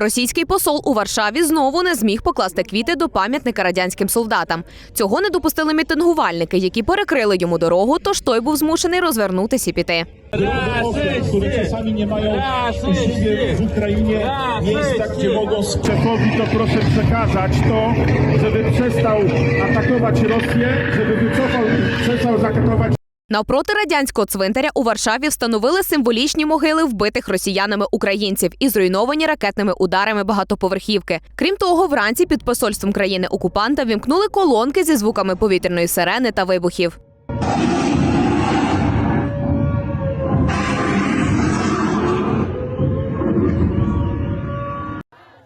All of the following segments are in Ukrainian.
Російський посол у Варшаві знову не зміг покласти квіти до пам'ятника радянським солдатам. Цього не допустили мітингувальники, які перекрили йому дорогу, тож той був змушений розвернутися і піти. które czasami nie mają w Ukrainie miejsca, gdzie mogą szefowi, to proszę przekazać to, Навпроти радянського цвинтаря у Варшаві встановили символічні могили вбитих росіянами українців і зруйновані ракетними ударами багатоповерхівки. Крім того, вранці під посольством країни окупанта вімкнули колонки зі звуками повітряної сирени та вибухів.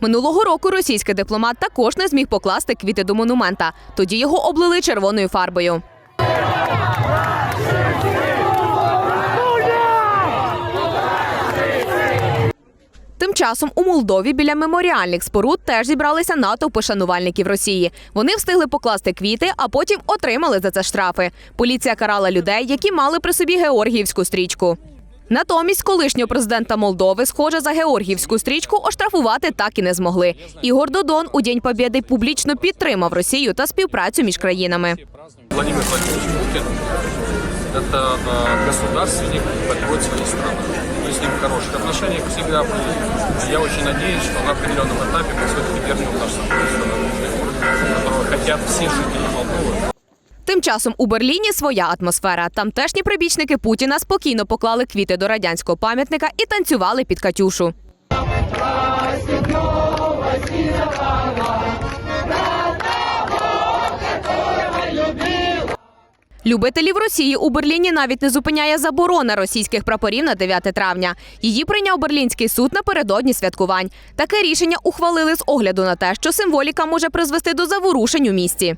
Минулого року російський дипломат також не зміг покласти квіти до монумента. Тоді його облили червоною фарбою. Часом у Молдові біля меморіальних споруд теж зібралися натовпи шанувальників Росії. Вони встигли покласти квіти, а потім отримали за це штрафи. Поліція карала людей, які мали при собі георгіївську стрічку. Натомість колишнього президента Молдови, схоже, за георгіївську стрічку оштрафувати так і не змогли. Ігор Додон у День Побєди публічно підтримав Росію та співпрацю між країнами. Владимир Владимирович Путин – это э, государственник, патриот своей страны. Мы с ним в хороших отношениях всегда были. Я очень надеюсь, что на определенном этапе мы все-таки держим наш сотрудничество, которого хотят все жители Молдовы. Тим часом у Берліні своя атмосфера. Тамтешні прибічники Путіна спокійно поклали квіти до радянського пам'ятника і танцювали під Катюшу. Любителів Росії у Берліні навіть не зупиняє заборона російських прапорів на 9 травня. Її прийняв Берлінський суд напередодні святкувань. Таке рішення ухвалили з огляду на те, що символіка може призвести до заворушень у місті.